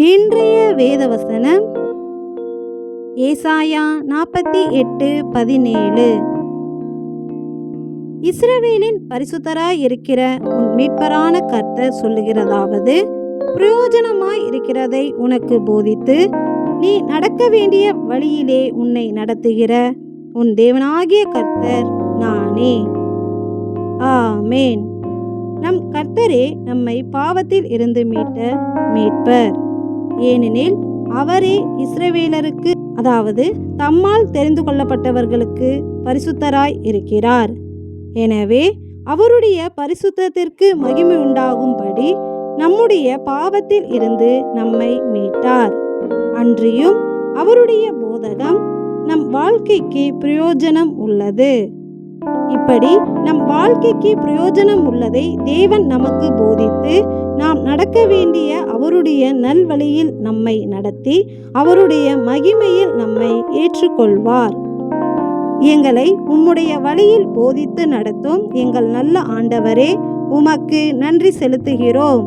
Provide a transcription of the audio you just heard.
இன்றைய வேதவசனம் ஏசாயா நாற்பத்தி எட்டு பதினேழு. இஸ்ரவேலின் பரிசுத்தராய் இருக்கிற உன் மீட்பரான கர்த்தர் சொல்லுகிறதாவது பிரயோஜனமாய் இருக்கிறதை உனக்கு போதித்து நீ நடக்க வேண்டிய வழியிலே உன்னை நடத்துகிற உன் தேவனாகிய கர்த்தர் நானே. ஆமேன். நம் கர்த்தரே நம்மை பாவத்தில் இருந்து மீட்ட மீட்பர். ஏனெனில் அவரே இஸ்ரவேலருக்கு அதாவது தம்மால் தெரிந்து கொள்ளப்பட்டவர்களுக்கு பரிசுத்தராய் இருக்கிறார். எனவே அவருடைய பரிசுத்தத்திற்கு மகிமை உண்டாகும்படி நம்முடைய பாவத்தில் இருந்து நம்மை மீட்டார். அன்றியும் அவருடைய போதகம் நம் வாழ்க்கைக்கு பிரயோஜனம் உள்ளது. இப்படி நம் வாழ்க்கைக்கு பிரயோஜனம் உள்ளதை தேவன் நமக்கு போதித்து நாம் நடக்க வேண்டிய அவருடைய நல்வழியில் நம்மை நடத்தி அவருடைய மகிமையில் நம்மை ஏற்றுக்கொள்வார். எங்களை உம்முடைய வழியில் போதித்து நடத்தும் எங்கள் நல்ல ஆண்டவரே உமக்கு நன்றி செலுத்துகிறோம்.